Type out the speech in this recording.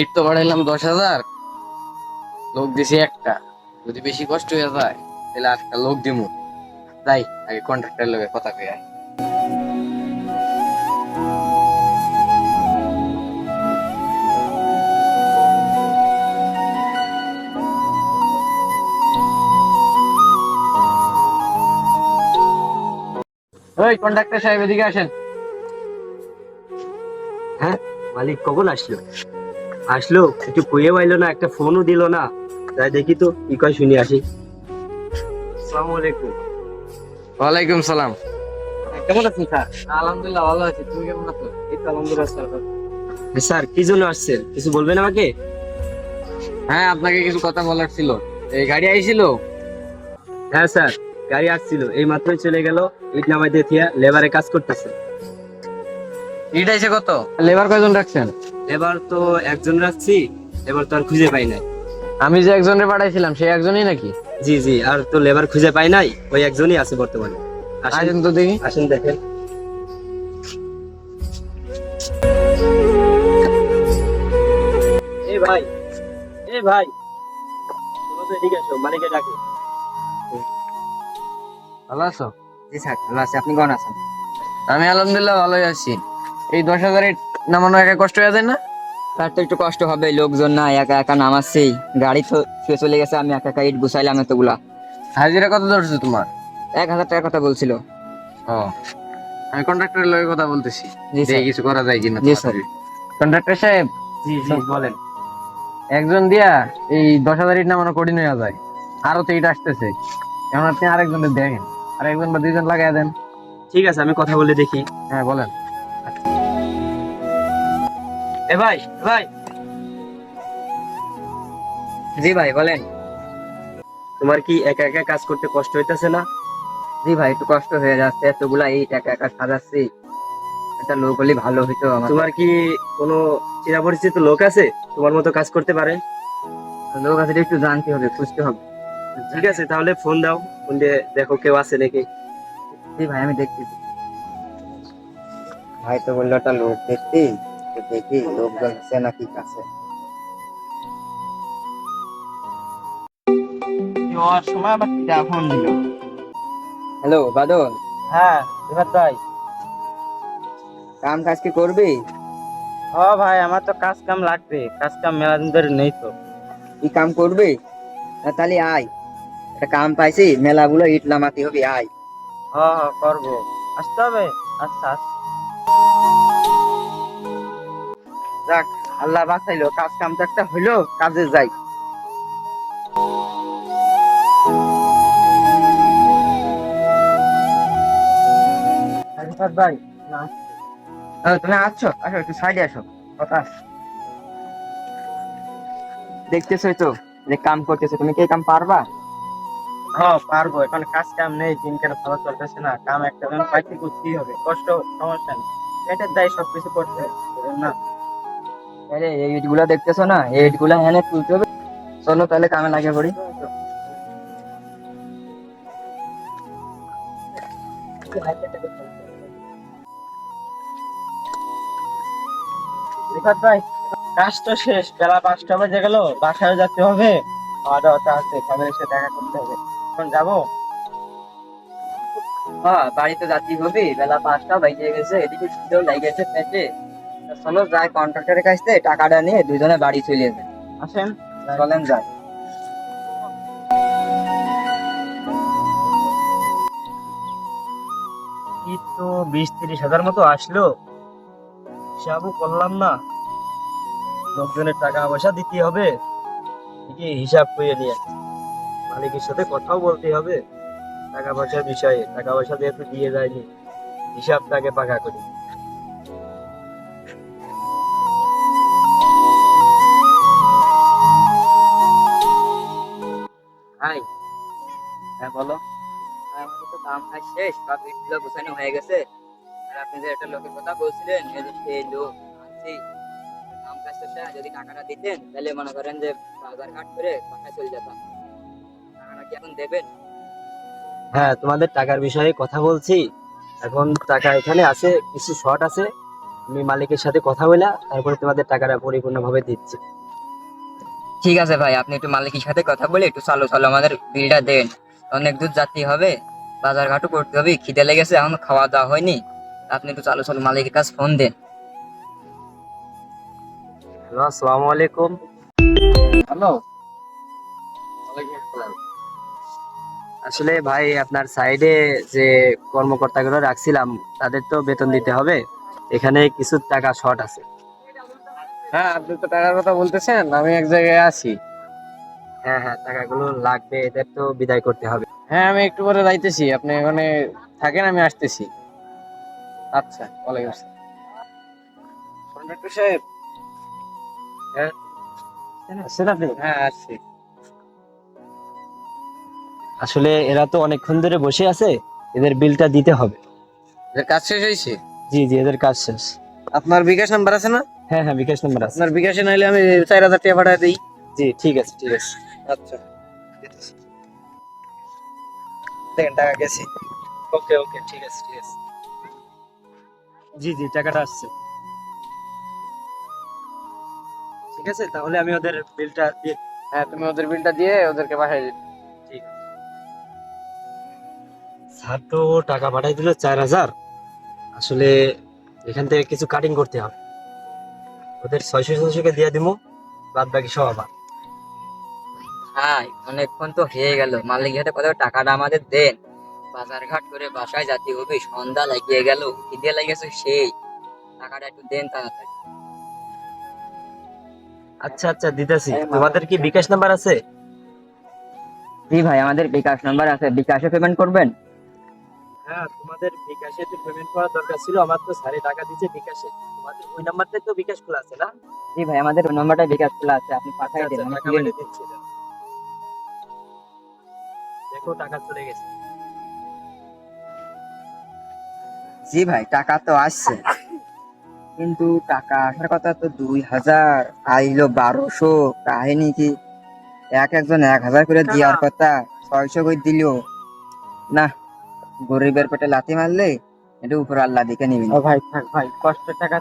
ইট তো বাড়াইলাম দশ হাজার। লোক দিছি একটা। যদি বেশি কষ্ট হয়ে যায়, তাহলে আটটা লোক দিমু। যাই, আগে কন্ট্রাক্টর লোকের কথা কয়ে। ওই সাহেব এদিকে আসেন। হ্যাঁ মালিক কখন আসলো? আসলো একটু কইয়ে পাইলো না একটা ফোনও দিল না। তাই দেখি তো কি কয় শুনি আসি। আসসালামু আলাইকুম। ওয়ালাইকুম সালাম। কেমন আছেন স্যার? আলহামদুলিল্লাহ ভালো আছি। তুমি কেমন আছো? এই তো আলহামদুলিল্লাহ স্যার স্যার কি জন্য আসছেন? কিছু বলবেন আমাকে? হ্যাঁ আপনাকে কিছু কথা বলার ছিল। এই গাড়ি আইছিল? হ্যাঁ স্যার গাড়ি আসছিল। এই মাত্রই চলে গেল ইট নামাই দিয়ে থিয়া লেবারে কাজ করতেছে। ইট আইছে কত? লেবার কয়জন রাখছেন? এবার তো একজন রাখছি এবার তো আর খুঁজে পাই নাই। আমি যে একজনের পাঠাইছিলাম সেই একজনই নাকি? জি জি আর তো লেবার খুঁজে পাই নাই ওই একজনই আছে বর্তমানে। আসেন। তো দেখি। আসেন দেখেন। এই ভাই এই ভাই। মালিকে ডাকে। ভালো আছো? জি স্যার ভালো আছে। আপনি কেমন আছেন? আমি আলহামদুলিল্লাহ ভালোই আছি। এই দশ হাজার ইট নামানো একা কষ্ট হয়ে যায় না? তার তো একটু কষ্ট হবে লোকজন না একা একা নামাচ্ছেই গাড়ি তো ছুঁয়ে চলে গেছে আমি একা একা ইট গুছাইলাম এতগুলা। হাজিরা কত ধরছো তোমার? এক হাজার টাকার কথা বলছিল। ও আমি কন্ট্রাক্টরের লগে কথা বলতেছি। যে কিছু করা যায় কিনা জি স্যার। কন্ট্রাক্টর সাহেব জি জি বলেন। একজন দিয়া এই দশ হাজার ইট নামানো কঠিন হয়ে যায়। আরও তো ইট আসতেছে। এখন আপনি আরেকজনের দেখেন আরেকজন বা দুইজন লাগাই দেন। ঠিক আছে আমি কথা বলে দেখি। হ্যাঁ বলেন। এ ভাই ভাই। জি ভাই বলেন। তোমার কি একা একা কাজ করতে কষ্ট হইতেছে না? জি ভাই একটু কষ্ট হয়ে যাচ্ছে এতগুলা ইট একা একা সাজাচ্ছি। একটা লোক হলে ভালো হইতো আমার। তোমার কি কোনো চিনা পরিচিত লোক আছে? তোমার মতো কাজ করতে পারে? লোক আছে একটু জানতে হবে খুঁজতে হবে। ঠিক আছে তাহলে ফোন দাও। ফোন দিয়ে দেখো কেউ আছে নাকি। জি ভাই আমি দেখতেছি। ভাই তো বলল একটা লোক দেখতি। তো দেখি লোকজন আছে নাকি কাছে। যাওয়ার সময় আবার ফোন দিল। হ্যালো বাদল। হ্যাঁ এবার ভাই কাম কাজ কি করবি? হ ভাই আমার তো কাজ কাম লাগবে। কাজ কাম মেলা দিন ধরে নেই তো। কি কাম করবি? তাহলে আয়। একটা কাম পাইছি মেলাগুলো ইট লামাতে হবে আয়। হ হ করব। আসতে হবে? আচ্ছা আচ্ছা। যাক আল্লাহ বাঁচাইলো কাজ কাম তো একটা হইল কাজে যাই। ভাই তুমি আসছো? আসো একটু সাইডে আসো। কথা। দেখতেছই তো যে কাম করতেছো তুমি কি কাম পারবা? হ্যাঁ পারব। এখন কাজ কাম নেই দিনকাল ভালো চলতেছে না। কাম একটা জন পাইতে করতেই হবে। কষ্ট সমস্যা নেই। পেটের দায় সবকিছু করতে না? আরে এই ইটগুলা দেখতেছো না? এই ইটগুলা এনে তুলতে হবে। চলো তাহলে কামে লাগে পড়ি। ভাই কাজ তো শেষ। বেলা পাঁচটা বাজে গেল বাসায় যেতে হবে। খাওয়া দাওয়াটা আছে ফ্যামিলির সাথে দেখা করতে হবে। এখন যাব? হ্যাঁ বাড়িতে যাচ্ছি হবে। বেলা পাঁচটা বাইকে গেছে এদিকে খিদেও লেগে গেছে পেটে। যাই কন্ট্রাক্টরের কাছ থেকে টাকাটা নিয়ে দুজনে বাড়ি চলে যাবে আসেন। চলেন যাই। ঈদ তো বিশ তিরিশ হাজার মতো আসলো। হিসাবও করলাম না। লোকজনের টাকা পয়সা দিতে হবে। দেখি হিসাব করে নিয়ে মালিকের সাথে কথাও বলতে হবে। টাকা পয়সার বিষয়ে টাকা পয়সা যেহেতু দিয়ে যায়নি হিসাবটাকে পাকা করি। ভাই। হ্যাঁ বলো। আমাদের তো কাম কাজ শেষ। সব ইটগুলো গোছানো হয়ে গেছে। আর আপনি যে একটা লোকের কথা বলছিলেন, এই লোক আনছি কাম কাজ যদি টাকাটা দিতেন, তাহলে মনে করেন যে বাজার ঘাট করে বাসায় চলে যেতাম। টাকাটা কি এখন দেবেন? হ্যাঁ তোমাদের টাকার বিষয়ে কথা বলছি। এখন টাকা এখানে আছে, কিছু শর্ট আছে। আমি মালিকের সাথে কথা বলে, তারপরে তোমাদের টাকাটা পরিপূর্ণভাবে দিচ্ছি। ঠিক আছে ভাই আপনি একটু মালিকের সাথে কথা বলে একটু চালু চালু আমাদের বিলটা দেন। অনেক দূর যাত্রী হবে বাজার ঘাটও করতে হবে খিদে লেগেছে এখন খাওয়া দাওয়া হয়নি। আপনি একটু চালু চালু মালিকের কাছে ফোন দেন। হ্যালো আসসালামু আলাইকুম। হ্যালো। আসলে ভাই আপনার সাইডে যে কর্মকর্তাগুলো রাখছিলাম তাদের তো বেতন দিতে হবে। এখানে কিছু টাকা শর্ট আছে। হ্যাঁ আপনি তো টাকার কথা বলতেছেন আমি এক জায়গায় আছি। হ্যাঁ হ্যাঁ টাকাগুলো লাগবে এদের তো বিদায় করতে হবে। হ্যাঁ আমি একটু পরে যাইতেছি আপনি ওখানে থাকেন আমি আসতেছি। আচ্ছা ওয়ালাইকুম আসসালাম। কন্ডাক্টর সাহেব? হ্যাঁ? আপনি? হ্যাঁ আসছি আসলে এরা তো অনেকক্ষণ ধরে বসে আছে এদের বিলটা দিতে হবে। এদের কাজ শেষ হয়েছে? জি জি এদের কাজ শেষ। আপনার বিকাশ নাম্বার আছে না? হ্যাঁ হ্যাঁ বিকাশ নাম্বার আছে। আপনার বিকাশে নাইলে আমি চার হাজার টাকা পাঠায় দিই। জি ঠিক আছে ঠিক আছে। আচ্ছা। দেখেন টাকা গেছে। ওকে ওকে ঠিক আছে ঠিক আছে। জি জি টাকাটা আসছে। ঠিক আছে তাহলে আমি ওদের বিলটা দিয়ে হ্যাঁ তুমি ওদের বিলটা দিয়ে ওদেরকে পাঠিয়ে দিই ঠিক আছে। স্যার তো টাকা পাঠাই দিল চার হাজার। আসলে এখান থেকে কিছু কাটিং করতে হবে। ওদের ছয়শো ছয়শোকে দিয়ে দিব বাদ বাকি সব আবার ভাই অনেকক্ষণ তো হয়ে গেল। মালিক হাতে কত টাকাটা আমাদের দেন? বাজার ঘাট করে বাসায় যাতে হবে সন্ধ্যা লাগিয়ে গেল খিদে লেগেছে সেই। টাকাটা একটু দেন তাড়াতাড়ি। আচ্ছা আচ্ছা দিতেছি। তোমাদের কি বিকাশ নাম্বার আছে? জি ভাই আমাদের বিকাশ নাম্বার আছে। বিকাশে পেমেন্ট করবেন? হ্যাঁ তোমাদের বিকাশে তো পেমেন্ট করার দরকার ছিল আমার তো সাড়ে টাকা বিকাশে। তোমাদের ওই নাম্বারটাই তো বিকাশ খোলা আছে না? জি ভাই আমাদের নাম্বারটা বিকাশ খোলা আছে আপনি পাঠিয়ে আচ্ছা, দিন আমরা পাঠিয়ে নিব। দিচ্ছি। দেখো টাকা চলে গেছে। জি ভাই টাকা তো আসছে। কিন্তু টাকা আসার কথা তো দুই হাজার আইলো বারোশো। কাহিনী কি? এক একজন এক হাজার করে দেওয়ার কথা ছয়শো করে দিল। না গরিবের পেটে লাথি মারলে একটু উপর আল্লাহ দিকে নিবি। ভাই থাক ভাই কষ্টের টাকা